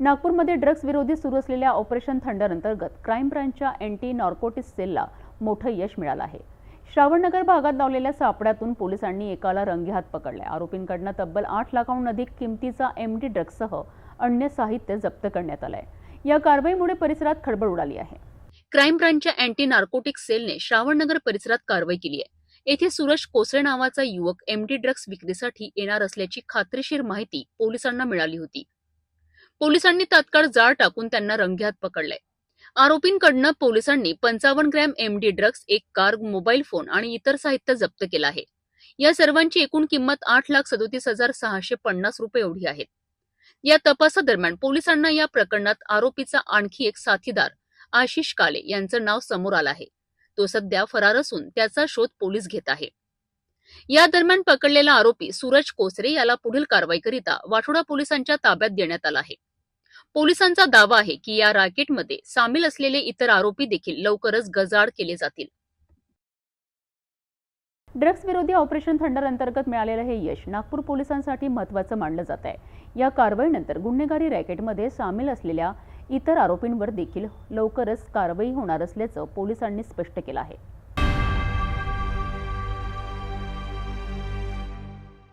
नागपूरमध्ये ड्रग्ज विरोधी सुरू असलेल्या ऑपरेशन थंडर अंतर्गत क्राईम ब्रांचच्या अँटी नॉर्कोटिक्स सेलला मोठं यश मिळालं आहे. श्रावणनगर भागात लावलेल्या सापड्यातून पोलिसांनी एकाला रंगेहात पकडले आरोपींकडनं तब्बल आठ लाखाहून अधिक किमतीचा एम डी ड्रग्जसह अन्य साहित्य जप्त करण्यात आलंय. या कारवाईमुळे परिसरात खळबळ उडाली आहे. क्राईम ब्रांचच्या अँटी नार्कोटिक्स सेलने श्रावणनगर परिसरात कारवाई केली आहे. येथे सूरज कोसळे नावाचा युवक एमडी ड्रग्ज विक्रीसाठी येणार असल्याची खात्रीशीर माहिती पोलिसांना मिळाली होती. पोलिसांनी तात्काळ जाळ टाकून त्यांना रंग्यात पकडले. आरोपींकडनं पोलिसांनी पंचावन्न ग्रॅम एमडी ड्रग्ज एक कार मोबाईल फोन आणि इतर साहित्य जप्त केलं आहे. या सर्वांची एकूण किंमत आठ लाख सदोतीस हजार सहाशे पन्नास रुपये एवढी आहेत या तपासादरम्यान पोलिसांना या प्रकरणात आरोपीचा आणखी एक साथीदार आशिष काले यांचं नाव समोर आलं आहे. तो सध्या फरार असून त्याचा शोध पोलीस घेत आहे. या दरम्यान पकडलेला आरोपी सूरज कोसरे याला पुढील कारवाईकरिता वाठोडा पोलिसांच्या ताब्यात देण्यात आला आहे. पोलिसांचा दावा आहे की या रॅकेटमध्ये सामील असलेले इतर आरोपी देखील लवकरच गजाड केले जातील. ड्रग्ज विरोधी ऑपरेशन थंडर अंतर्गत मिळालेलं हे यश नागपूर पोलिसांसाठी महत्त्वाचं मानलं जात आहे. या कारवाईनंतर गुन्हेगारी रॅकेटमध्ये सामील असलेल्या इतर आरोपींवर देखील लवकरच कारवाई होणार असल्याचं पोलिसांनी स्पष्ट केलं आहे.